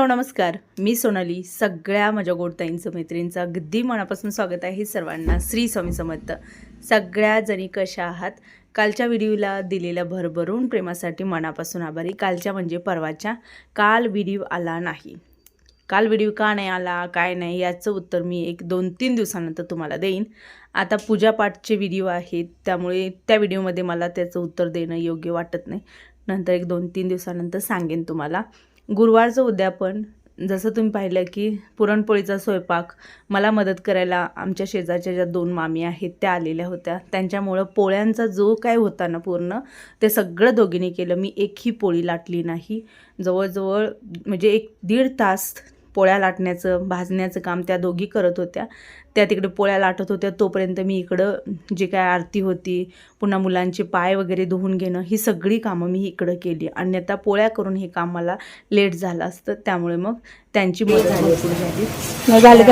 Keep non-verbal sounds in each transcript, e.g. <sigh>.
Hello नमस्कार. मी सोनाली. सगळ्या माझ्या गोडताईंचं मैत्रिणींचं अगदी मनापासून स्वागत आहे सर्वांना. श्री स्वामी समर्थ. सगळ्या जणी कशा आहात? कालच्या व्हिडिओला दिलेल्या भरभरून प्रेमासाठी मनापासून आभारी. कालच्या म्हणजे परवाच्या. काल व्हिडिओ आला नाही. काल व्हिडिओ का नाही आला काय नाही याचं उत्तर मी एक दोन तीन दिवसानंतर तुम्हाला देईन. आता पूजापाठचे व्हिडिओ आहेत त्यामुळे त्या व्हिडिओमध्ये मला त्याचं उत्तर देणं योग्य वाटत नाही. नंतर एक दोन तीन दिवसानंतर सांगेन तुम्हाला. गुरुवारचं उद्यापन जसं तुम्ही पाहिलं की पुरणपोळीचा स्वयंपाक मला मदत करायला आमच्या शेजारच्या ज्या दोन मामी आहेत त्या आलेल्या होत्या. त्यांच्यामुळं पोळ्यांचा जो काय होता ना पूर्ण ते सगळं दोघींनी केलं. मी एकही पोळी लाटली नाही. जवळजवळ म्हणजे एक दीड तास पोळ्या लाटण्याचं भाजण्याचं काम त्या दोघी करत होत्या. त्या तिकडे पोळ्या लाटत होत्या. तोपर्यंत मी इकडं जे काय आरती होती पुन्हा मुलांचे पाय वगैरे धुवून घेणं ही सगळी कामं मी इकडं केली. अन्यथा पोळ्या करून हे काम मला लेट झालं असतं. त्यामुळे मग त्यांची मदत भरपूर झाली. नाही झाले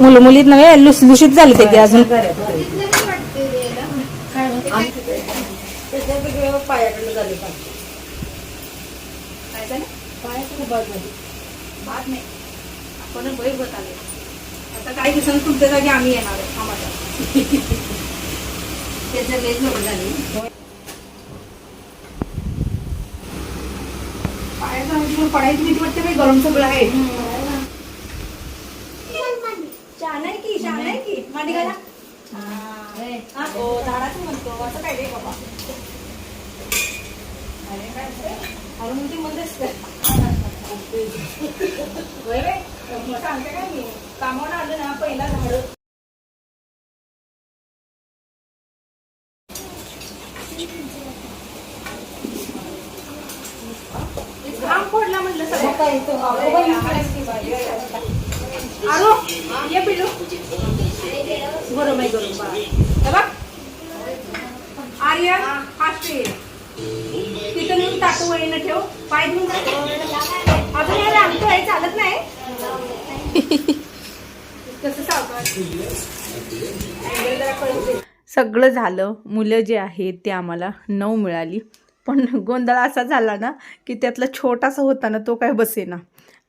मुलं मुलीत नव्हे लुसलुशीत झाले. ते की अजून आता काही दिवसांनी तुमच्या जागी आम्ही येणार आहे. आम्हाला <laughs> त्याच्या लेट नको झाली पायाचा पडायची भीती वाटते गरम सगळं आहे. शान आहे की शान आहे की मांडी घाला झाडाचं म्हणतो. असं काय रे बाबा? अरे काय? अरे म्हणजे मग सांगते काय मी. कामावर आलं ना पहिला झाड. सगळं झालं. मुलं जे आहेत ते आम्हाला नऊ मिळाली. पण गोंधळ असा झाला ना की त्यातला छोटासा होता ना तो काय बसेना.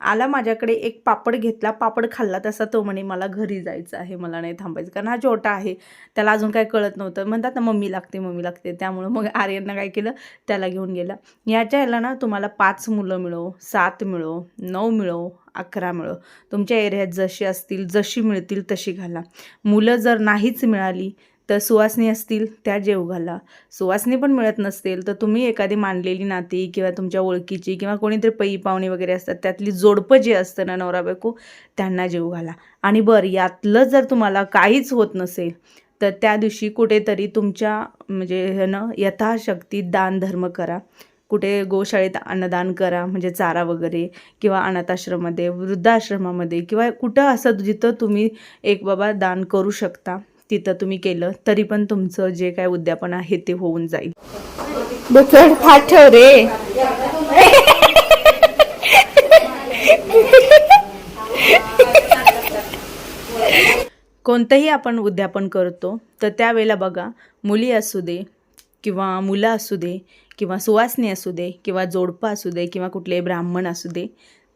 आला माझ्याकडे एक पापड घेतला. पापड खाल्ला. तसा तो म्हणे मला घरी जायचं आहे. मला नाही थांबायचं. कारण हा छोटा आहे. त्याला अजून काय कळत नव्हतं. म्हणतात ना मम्मी लागते मम्मी लागते. त्यामुळं मग आर्यननं काय केलं? त्याला घेऊन गेला. याच्या ह्याला ना तुम्हाला पाच मुलं मिळो सात मिळो नऊ मिळो अकरा मिळो. तुमच्या एरियात जशी असतील जशी मिळतील तशी घाला. मुलं जर नाहीच मिळाली तर सुवासनी असतील त्या जेव घाला. सुवासनी पण मिळत नसतील तर तुम्ही एखादी मांडलेली नाती किंवा तुमच्या ओळखीची किंवा कोणीतरी पई पाहुणे वगैरे असतात त्यातली जोडपं जे असतं ना नवरा बायको त्यांना जेव घाला. आणि बरं यातलं जर तुम्हाला काहीच होत नसेल तर त्या दिवशी कुठेतरी तुमच्या म्हणजे ह्यानं यथाशक्ती दान धर्म करा. कुठे गोशाळेत अन्नदान करा म्हणजे चारा वगैरे किंवा अनाथाश्रममध्ये वृद्धाश्रमामध्ये किंवा कुठं असं जिथं तुम्ही एक बाबा दान करू शकता तिथं तुम्ही केलं तरी पण तुमचं जे काय उद्यापन आहे ते होऊन जाईल. ठेव रे. कोणतंही आपण उद्यापन करतो तर त्यावेळेला बघा मुली असू दे किंवा मुलं असू दे किंवा सुवासनी असू दे किंवा जोडपं असू दे किंवा कुठले ब्राह्मण असू दे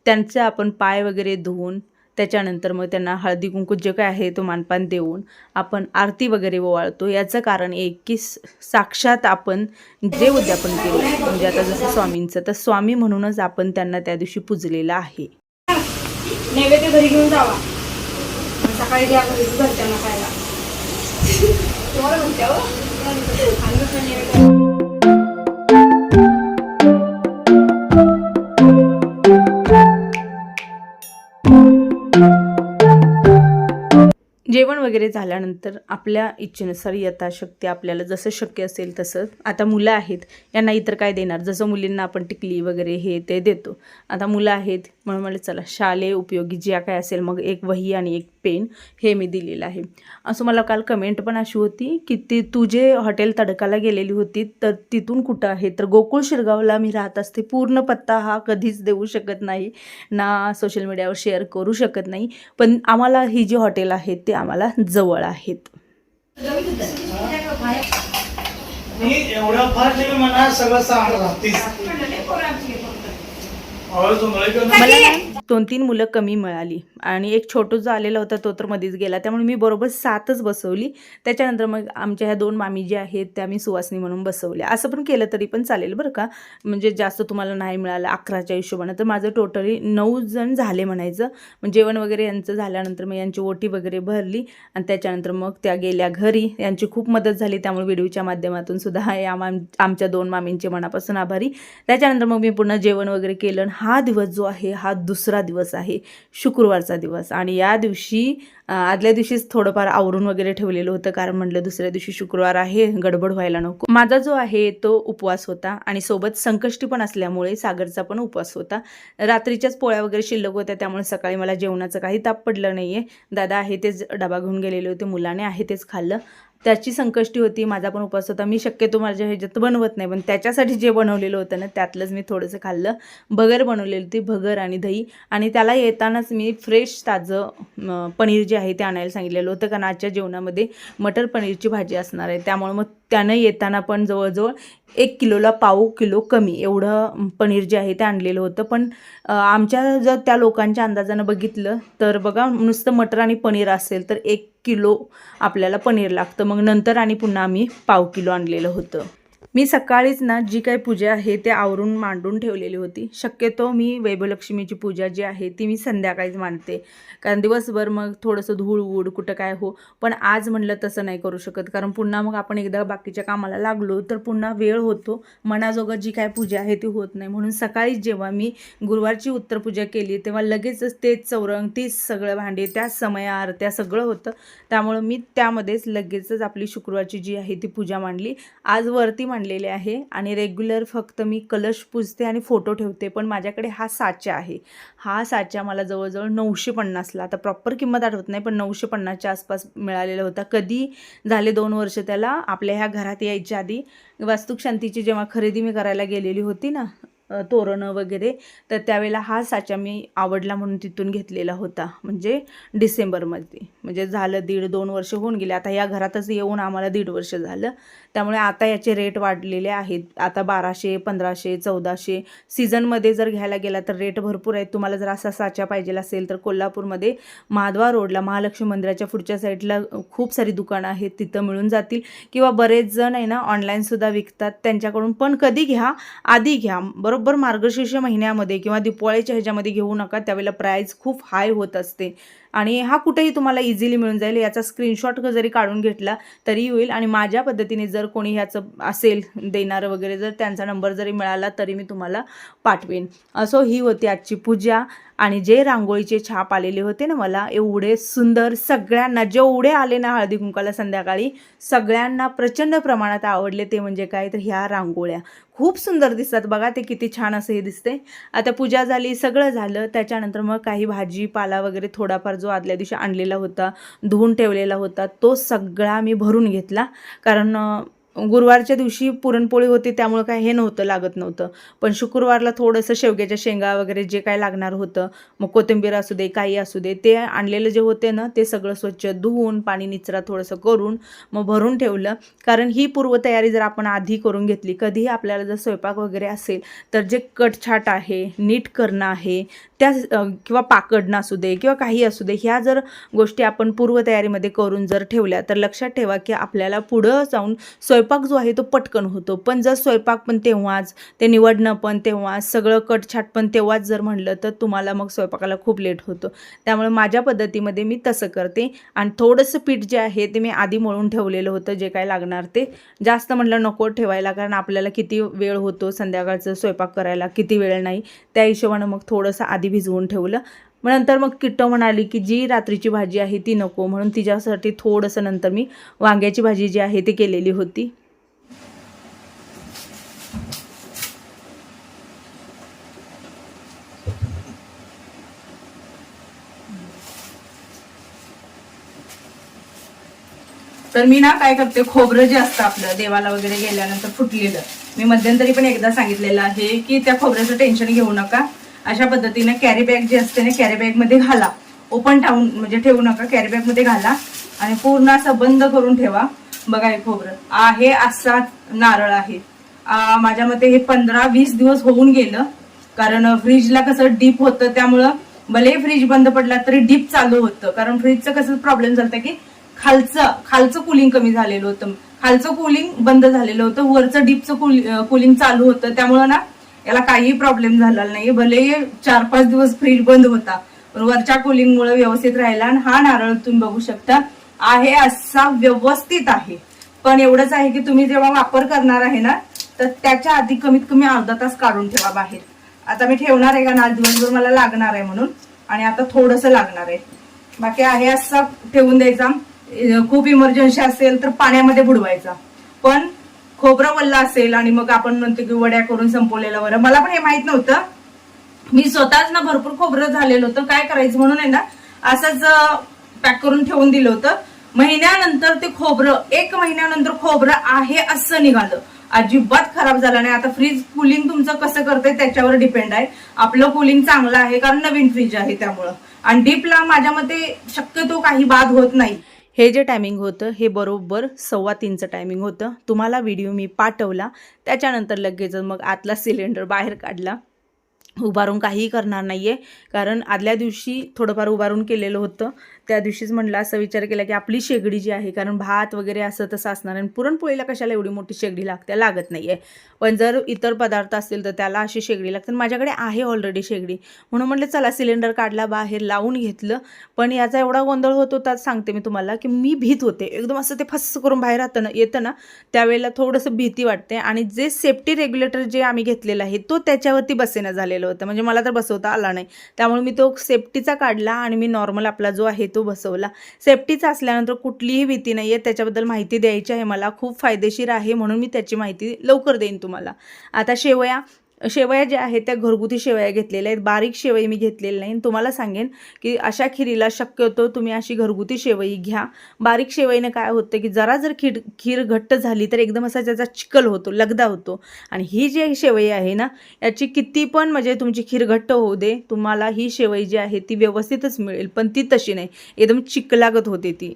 त्यांचे आपण पाय वगैरे धुवून त्याच्यानंतर मग त्यांना हळदी कुंकू जे काय आहे तो मानपान देऊन आपण आरती वगैरे ओवाळतो. याचं कारण एक की साक्षात आपण जे उद्यापन केलं म्हणजे आता जसं स्वामींचं तर स्वामी म्हणूनच आपण त्यांना त्या दिवशी पूजलेलं आहे. नैवेद्य घरी घेऊन जावा. सकाळी द्या घरच्यांना खायला. <laughs> जेवण वगैरे झाल्यानंतर आपल्या इच्छेनुसार यथाशक्ती आपल्याला जसं शक्य असेल तसं. आता मुलं आहेत यांना इतर काय देणार? जसं मुलींना आपण टिकली वगैरे हे ते देतो. आता मुलं आहेत म्हणून मला चला शालेय उपयोगी ज्या काय असेल मग एक वही आणि एक पेन हे मी दिलेलं आहे. असं मला काल कमेंट पण अशी होती की ती तू जे हॉटेल तडकाला गेलेली होती तर तिथून कुठं आहे? तर गोकुळ शिरगावला मी राहत असते. पूर्ण पत्ता हा कधीच देऊ शकत नाही ना सोशल मीडियावर शेअर करू शकत नाही. पण आम्हाला ही जी हॉटेल आहेत ते आम्हाला जवळ आहेत. मी एवढं फार तुम्ही मला सगळं सांगत हे. मला दोन तीन मुलं कमी मिळाली. आणि एक छोटू जो आलेला होता तो तर मध्येच गेला. त्यामुळे मी बरोबर सातच बसवली. त्याच्यानंतर मग आमच्या ह्या दोन मामी ज्या आहेत त्या मी सुवासनी म्हणून बसवल्या. असं पण केलं तरी पण चालेल बरं का. म्हणजे जास्त तुम्हाला नाही मिळालं अकराच्या हिशोबानं. तर माझं टोटली नऊ जण झाले म्हणायचं. मग जेवण वगैरे यांचं झाल्यानंतर मग यांची ओटी वगैरे भरली. आणि त्याच्यानंतर मग त्या गेल्या घरी. यांची खूप मदत झाली. त्यामुळे व्हिडिओच्या माध्यमातून सुद्धा हे आम आमच्या दोन मामींचे मनापासून आभारी. त्याच्यानंतर मग मी पुन्हा जेवण वगैरे केलं. आणि हा दिवस जो आहे हा दुसरा दिवस आहे शुक्रवारचा दिवस. आणि या दिवशी आदल्या दिवशीच थोडंफार आवरून वगैरे ठेवलेलं होतं कारण म्हटलं दुसऱ्या दिवशी शुक्रवार आहे गडबड व्हायला नको. माझा जो आहे तो उपवास होता आणि सोबत संकष्टी पण असल्यामुळे सागरचा पण उपवास होता. रात्रीच्याच पोळ्या वगैरे शिल्लक होत्या त्यामुळे सकाळी मला जेवणाचं काही ताप पडलं नाही आहे दादा आहे तेच डबा घेऊन गेलेले होते मुलाने आहे तेच खाल्लं. त्याची संकष्टी होती माझा पण उपास होता. मी शक्यतो माझ्या ह्याच्यात बनवत नाही पण त्याच्यासाठी जे बनवलेलं होतं ना त्यातलंच मी थोडंसं खाल्लं. भगर बनवलेली होती भगर आणि दही. आणि त्याला येतानाच मी फ्रेश ताजं पनीर जे आहे ते आणायला सांगितलेलं होतं कारण आजच्या जेवणामध्ये मटर पनीरची भाजी असणार आहे. त्यामुळे मग त्यानं येताना पण जवळजवळ एक किलोला पाव किलो कमी एवढं पनीर जे आहे ते आणलेलं होतं. पण आमच्या जर त्या लोकांच्या अंदाजानं बघितलं तर बघा नुसतं मटर आणि पनीर असेल तर एक किलो आपल्याला पनीर लागतं. मग नंतर आणि पुन्हा आम्ही पाव किलो आणलेलं होतं. मी सकाळीच ना जी काही पूजा आहे ते आवरून मांडून ठेवलेली होती. शक्यतो मी वैभवलक्ष्मीची पूजा जी आहे ती मी संध्याकाळीच मांडते. कारण दिवसभर मग थोडंसं धूळ उड कुठं काय हो पण आज म्हणलं तसं नाही करू शकत. कारण पुन्हा मग आपण एकदा बाकीच्या कामाला लागलो तर पुन्हा वेळ होतो. मनाजोगा जी काय पूजा आहे ती होत नाही. म्हणून सकाळीच जेव्हा मी गुरुवारची उत्तरपूजा केली तेव्हा लगेचच तेच चौरंग तीच सगळं भांडे त्या समया आरत्या सगळं होतं. त्यामुळं मी त्यामध्येच लगेचच आपली शुक्रवारची जी आहे ती पूजा मांडली. आज वरती मांडली. आणलेले आहे आणि रेग्युलर फक्त मी कलश पुजते आणि फोटो ठेवते पण माझ्याकडे हा साचा आहे. हा साचा मला जवळजवळ नऊशे पन्नासला आता प्रॉपर किंमत आठवत नाही पण नऊशे पन्नासच्या आसपास मिळालेला होता. कधी झाले दोन वर्ष त्याला आपल्या ह्या घरात यायच्या आधी. वास्तुक शांतीची जेव्हा खरेदी मी करायला गेलेली होती ना तोरणं वगैरे. तर त्यावेळेला हा साचा मी आवडला म्हणून तिथून घेतलेला होता म्हणजे डिसेंबरमध्ये. म्हणजे झालं दीड दोन वर्ष होऊन गेले. आता या घरातच येऊन आम्हाला दीड वर्ष झालं. त्यामुळे आता याचे रेट वाढलेले आहेत. आता बाराशे पंधराशे चौदाशे सीझनमध्ये जर घ्यायला गेला तर रेट भरपूर आहेत. तुम्हाला जर असा साचा पाहिजे असेल तर कोल्हापूरमध्ये माधवा रोडला महालक्ष्मी मंदिराच्या पुढच्या साईडला खूप सारी दुकानं आहेत. तिथं मिळून जातील. किंवा बरेच जण आहे ना ऑनलाईनसुद्धा विकतात. त्यांच्याकडून पण कधी घ्या आधी घ्या. बरोबर? बरोबर मार्गशीर्ष महिन्यामध्ये किंवा दिवाळीच्या ह्याच्यामध्ये घेऊ नका त्यावेळेला प्राईज खूप हाय होत असते. आणि हा कुठेही तुम्हाला इझिली मिळून जाईल. याचा स्क्रीनशॉट जरी काढून घेतला तरी होईल. आणि माझ्या पद्धतीने जर कोणी ह्याचं असेल देणारं वगैरे जर त्यांचा नंबर जरी मिळाला तरी मी तुम्हाला पाठवेन. असो ही होती आजची पूजा. आणि जे रांगोळीचे छाप आलेले होते ना मला एवढे सुंदर सगळ्यांना जेवढे आले ना हळदी कुंकाला संध्याकाळी सगळ्यांना प्रचंड प्रमाणात आवडले ते म्हणजे काय? तर ह्या रांगोळ्या. खूप सुंदर दिसतात बघा ते किती छान असं हे दिसते. आता पूजा झाली सगळं झालं. त्याच्यानंतर मग काही भाजीपाला वगैरे थोडाफार जो आदल्या दिवशी आणलेला होता धुवून ठेवलेला होता तो सगळा मी भरून घेतला. कारण गुरुवारच्या दिवशी पुरणपोळी होती त्यामुळं काय हे नव्हतं लागत नव्हतं. पण शुक्रवारला थोडंसं शेवग्याच्या शेंगा वगैरे जे काय लागणार होतं मग कोथिंबीर असू दे काही असू दे ते आणलेलं जे होते ना ते सगळं स्वच्छ धुवून पाणी निचरा थोडंसं करून मग भरून ठेवलं. कारण ही पूर्वतयारी जर आपण आधी करून घेतली कधीही आपल्याला जर स्वयंपाक वगैरे असेल तर जे कटछाट आहे नीट करणं आहे त्या किंवा पाकडणं असू दे किंवा काही असू दे ह्या जर गोष्टी आपण पूर्वतयारीमध्ये करून जर ठेवल्या तर लक्षात ठेवा की आपल्याला पुढं जाऊन स्वयं स्वयंपाक जो आहे तो पटकन होतो. पण जर स्वयंपाक पण तेव्हाच ते निवडणं पण तेव्हाच सगळं कटछाट पण तेव्हाच जर म्हणलं तर तुम्हाला मग स्वयंपाकाला खूप लेट होतो. त्यामुळे माझ्या पद्धतीमध्ये मी तसं करते. आणि थोडंसं पीठ जे आहे ते मी आधी मळून ठेवलेलं होतं जे काय लागणार ते. जास्त म्हटलं नको ठेवायला कारण आपल्याला किती वेळ होतो संध्याकाळचं स्वयंपाक करायला किती वेळ नाही. त्या हिशोबानं मग थोडंसं आधी भिजवून ठेवलं. मग नंतर मग किट्टो म्हणाली की जी रात्रीची भाजी आहे ती नको म्हणून तिच्यासाठी थोडंसं नंतर मी वांग्याची भाजी जी आहे ती केलेली होती. तर मी ना काय करते खोबरं जे असतं आपलं देवाला वगैरे गेल्यानंतर फुटलेलं मी मध्यंतरी पण एकदा सांगितलेलं आहे की त्या खोबऱ्याचं टेन्शन घेऊ नका. अशा पद्धतीने कॅरी बॅग जी असते ना कॅरी बॅगमध्ये घाला. ओपन टाऊन म्हणजे ठेवू नका कॅरी बॅगमध्ये घाला. आणि पूर्ण असं बंद करून ठेवा. बघा हे खोबरं. आहे असा नारळ आहे. माझ्या मते हे पंधरा वीस दिवस होऊन गेलं. कारण फ्रीजला कसं डीप होतं त्यामुळं भले फ्रीज बंद पडला तरी डीप चालू होतं. कारण फ्रीजचं कसं प्रॉब्लेम झाला की खालचं खालचं कुलिंग कमी झालेलं होतं. खालचं कुलिंग बंद झालेलं होतं. वरचं डीपचं कुलिंग चालू होतं. त्यामुळं ना याला काही प्रॉब्लेम झाला नाही भले चार पाच दिवस फ्रीज बंद होता पण वरच्या कुलिंगमुळे व्यवस्थित राहिला आणि हा नारळ तुम्ही बघू शकता आहे असा व्यवस्थित आहे. पण एवढंच आहे की तुम्ही जेव्हा वापर करणार आहे ना तर त्याच्या आधी कमीत कमी अर्धा तास काढून ठेवा बाहेर. आता मी ठेवणार आहे का ना? दिवसभर मला लागणार आहे म्हणून. आणि आता थोडंसं लागणार आहे. बाकी आहे असं ठेवून द्यायचा. खूप इमर्जन्सी असेल तर पाण्यामध्ये बुडवायचा. पण खोबरं वल्ला असेल आणि मग आपण म्हणतो की वड्या करून संपवलेलं बरं मला पण हे माहीत नव्हतं. मी स्वतःच ना भरपूर खोबरं झालेलं होतं. काय करायचं म्हणून आहे ना असंच पॅक करून ठेवून दिलं होतं. महिन्यानंतर ते खोबरं एक महिन्यानंतर खोबरं आहे असं निघालं. अजिबात खराब झालं नाही. आता फ्रीज कुलिंग तुमचं कसं करतंय त्याच्यावर डिपेंड आहे. आपलं कुलिंग चांगलं आहे कारण नवीन फ्रीज आहे त्यामुळं. आणि डीपला माझ्या मते शक्यतो काही बाद होत नाही. हे जे टायमिंग होतं हे बरोबर सव्वा तीनचं टायमिंग होतं. तुम्हाला व्हिडिओ मी पाठवला त्याच्यानंतर लगेच मग आतला सिलेंडर बाहेर काढला. उभारून काहीही करणार नाही आहे कारण आदल्या दिवशी थोडंफार उभारून केलेलं होतं. त्या दिवशीच म्हणलं असं विचार केला की आपली शेगडी जी आहे कारण भात वगैरे असं तसं असणार आणि पुरणपोळीला कशाला एवढी मोठी शेगडी लागते? लागत नाही आहे पण जर इतर पदार्थ असतील तर त्याला अशी शेगडी लागते. आणि माझ्याकडे आहे ऑलरेडी शेगडी. म्हणून म्हटलं चला सिलेंडर काढला बाहेर लावून घेतलं. पण याचा एवढा गोंधळ होत होता सांगते मी तुम्हाला की मी भीत होते. एकदम असं ते फस्स करून बाहेर राहतं ना येतं ना त्यावेळेला थोडंसं भीती वाटते. आणि जे सेफ्टी रेग्युलेटर जे आम्ही घेतलेलं आहे तो त्याच्यावरती बसेनं झालेलं होतं. म्हणजे मला तर बसवता आला नाही. त्यामुळे मी तो सेफ्टीचा काढला आणि मी नॉर्मल आपला जो आहे तो बसवला. सेफ्टीचा असल्यानंतर कुठलीही भीती नाही आहे त्याच्याबद्दल माहिती द्यायची आहे मला. खूप फायदेशीर आहे म्हणून मी त्याची माहिती लवकर देईन तुम्हाला. आता शेवया शेवया ज्या आहेत त्या घरगुती शेवया घेतलेल्या आहेत. बारीक शेवई मी घेतलेली नाही. तुम्हाला सांगेन की अशा खिरीला शक्यतो तुम्ही अशी घरगुती शेवई घ्या. बारीक शेवईनं काय होतं की जरा जर खीर खीर घट्ट झाली तर एकदम असा त्याचा चिकल होतो लगदा होतो. आणि ही जी शेवई आहे ना याची किती पण म्हणजे तुमची खीर घट्ट होऊ दे तुम्हाला ही शेवई जी आहे ती व्यवस्थितच मिळेल पण ती तशी नाही. एकदम चिकलागत होते ती.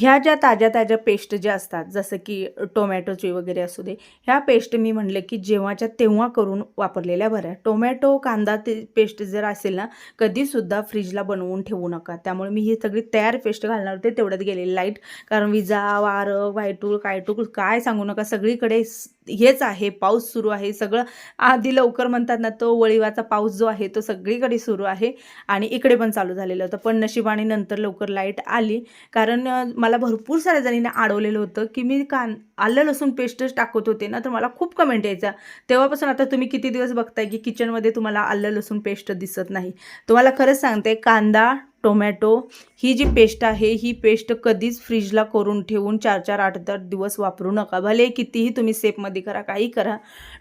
ह्या ज्या ताज्या ताज्या पेस्ट ज्या असतात जसं की टोमॅटोची वगैरे असू दे ह्या पेस्ट मी म्हणले की जेव्हाच्या तेव्हा करून वापरलेल्या बऱ्या. टोमॅटो कांदा ते पेस्ट जर असेल ना कधीसुद्धा फ्रीजला बनवून ठेवू नका. त्यामुळे मी ही सगळी तयार पेस्ट घालणार होते तेवढ्यात गेले लाइट कारण विजा वारं वायटूळ कायटूळ काय सांगू नका. सगळीकडे हेच आहे पाऊस सुरू आहे सगळं आधी लवकर म्हणतात ना तो वळीवाचा पाऊस जो आहे तो सगळीकडे सुरू आहे आणि इकडे पण चालू झालेलं होतं. पण नशिबाने नंतर लवकर लाइट आली. कारण मला भरपूर साऱ्या जणींना अडवलेलं होतं की मी कान आलं लसूण पेस्टच टाकत होते ना तर मला खूप कमेंट यायचा. तेव्हापासून आता तुम्ही किती दिवस बघताय की किचनमध्ये तुम्हाला आलं लसूण पेस्ट दिसत नाही. तुम्हाला खरंच सांगते कांदा टोमॅटो. ही जी पेस्ट आहे ही पेस्ट कधीच फ्रीजला करून ठेवून चार चार आठ आठ दिवस वापरू नका. भले कितीही तुम्ही सेपमध्ये करा काही करा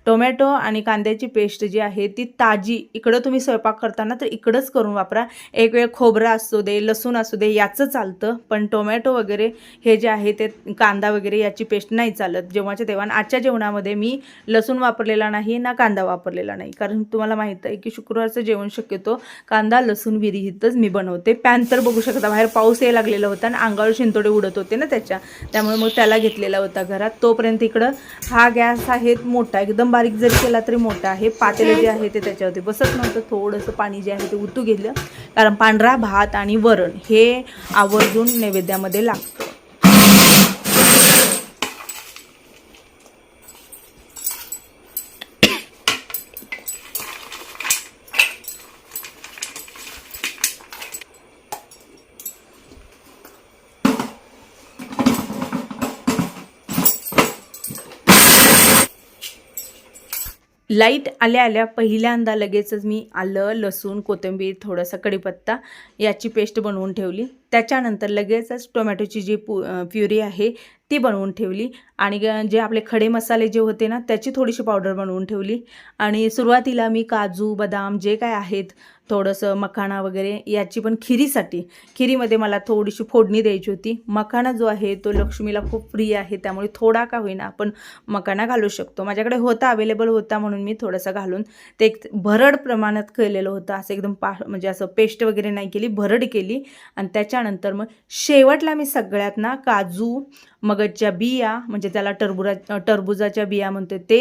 टोमॅटो आणि कांद्याची पेस्ट जी आहे ती ताजी. इकडं तुम्ही स्वयंपाक करताना तर इकडंच करून वापरा. एक वेळ खोबरं असू दे लसूण असू दे याचं चालतं. पण टोमॅटो वगैरे हे जे आहे ते कांदा वगैरे याची पेस्ट नाही चालत. जेव्हाच्या तेव्हा आजच्या जेवणामध्ये मी लसूण वापरलेला नाही ना कांदा वापरलेला नाही. कारण तुम्हाला माहीत आहे की शुक्रवारचं जेवण शक्यतो कांदा लसूण विरहितच मी बनवते. पॅन तर बघू शकता बाहेर पाऊस यायला लागलेला होता आणि अंगावर शिंतोडे उडत होते ना त्याच्या. त्यामुळे मग त्याला घेतलेला होता घरात. तोपर्यंत इकडं हा गॅस आहे मोठा एकदम बारीक जरी केला तरी मोठा आहे. पातेलं जे आहे ते त्याच्यावरती बसत नव्हतं. थोडंसं पाणी जे आहे ते उतू गेलं कारण पांढरा भात आणि वरण हे आवर्जून नैवेद्यामध्ये लागतं. लाइट आल्या आल्या पहिल्यांदा लगेचच मी आलं लसूण कोथिंबीर थोडासा कढीपत्ता याची पेस्ट बनवून ठेवली. त्याच्यानंतर लगेचच टोमॅटोची जी पु प्युरी आहे ती बनवून ठेवली. आणि ग- जे आपले खडे मसाले जे होते ना त्याची थोडीशी पावडर बनवून ठेवली. आणि सुरुवातीला मी काजू बदाम जे काय आहेत थोडंसं मखाणा वगैरे याची पण खिरीसाठी खिरीमध्ये मला थोडीशी फोडणी द्यायची होती. मखाणा जो आहे तो लक्ष्मीला खूप प्रिय आहे त्यामुळे थोडा का होईना आपण मखाणा घालू शकतो. माझ्याकडे होता अवेलेबल होता म्हणून मी थोडासा घालून ते एक भरड प्रमाणात केलेलं होतं. असं एकदम पा म्हणजे असं पेस्ट वगैरे नाही केली भरड केली. आणि त्याच्यानंतर मग शेवटला मी सगळ्यात ना काजू मगजच्या बिया म्हणजे त्याला टरबुरा टरबुजाच्या बिया म्हणतो ते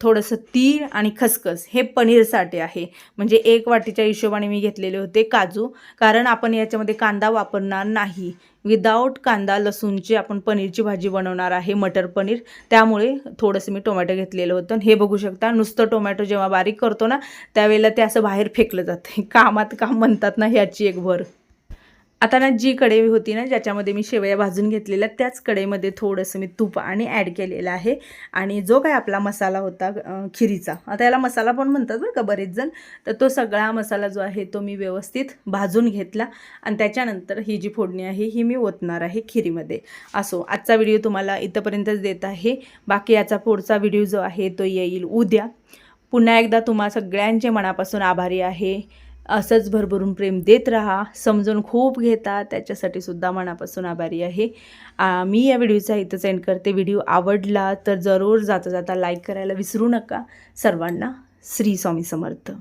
थोडंसं तीळ आणि खसखस हे पनीरसाठी आहे. म्हणजे एक वाटीच्या हिशोबाने मी घेतलेले होते काजू. कारण आपण याच्यामध्ये कांदा वापरणार नाही. विदाऊट कांदा लसूणची आपण पनीरची भाजी बनवणार आहे मटर पनीर. त्यामुळे थोडंसं मी टोमॅटो घेतलेलं होतं. आणि हे बघू शकता नुसतं टोमॅटो जेव्हा बारीक करतो ना त्यावेळेला ते असं बाहेर फेकलं जातं. <laughs> कामात काम म्हणतात ना ह्याची एक भर. आता ना जी कढई होती ना ज्याच्यामध्ये मी शेवया भाजून घेतलेल्या त्याच कढईमध्ये थोडंसं मी तूप आणि ॲड केलेलं आहे. आणि जो काय आपला मसाला होता खिरीचा. आता याला मसाला पण म्हणतात बरं का बरेच जण तर तो सगळा मसाला जो आहे तो मी व्यवस्थित भाजून घेतला. आणि त्याच्यानंतर ही जी फोडणी आहे ही मी ओतणार आहे खिरीमध्ये. असो आजचा व्हिडिओ तुम्हाला इथंपर्यंतच देत आहे. बाकी याचा पुढचा व्हिडिओ जो आहे तो येईल उद्या. पुन्हा एकदा तुम्हा सगळ्यांचे मनापासून आभारी आहे. असंच भरभरून प्रेम देत राहा समजून खूप घेता त्याच्यासाठी सुद्धा मनापासून आभारी आहे. मी या व्हिडिओचा इथं सेंड करते. व्हिडिओ आवडला तर जरूर जाता जाता लाईक करायला विसरू नका. सर्वांना श्री स्वामी समर्थ.